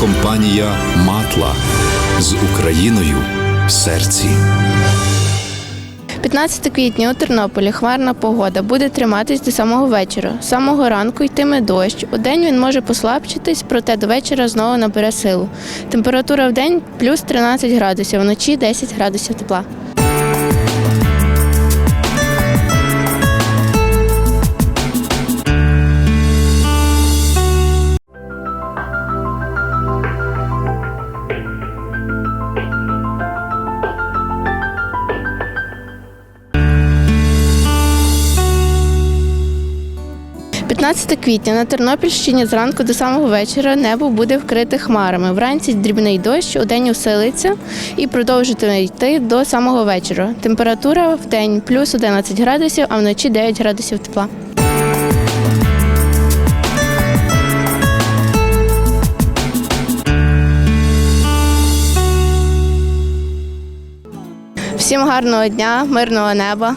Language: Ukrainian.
компанія Матла з Україною в серці. 15 квітня у Тернополі хмарна погода буде триматись до самого вечора. З самого ранку йтиме дощ. У день він може послабшитись, проте до вечора знову набере силу. Температура в день плюс 13 градусів, вночі 10 градусів тепла. – 15 квітня на Тернопільщині зранку до самого вечора небо буде вкрите хмарами. Вранці дрібний дощ, у день усилиться і продовжитиме йти до самого вечора. Температура в день плюс 11 градусів, а вночі 9 градусів тепла. Всім гарного дня, мирного неба.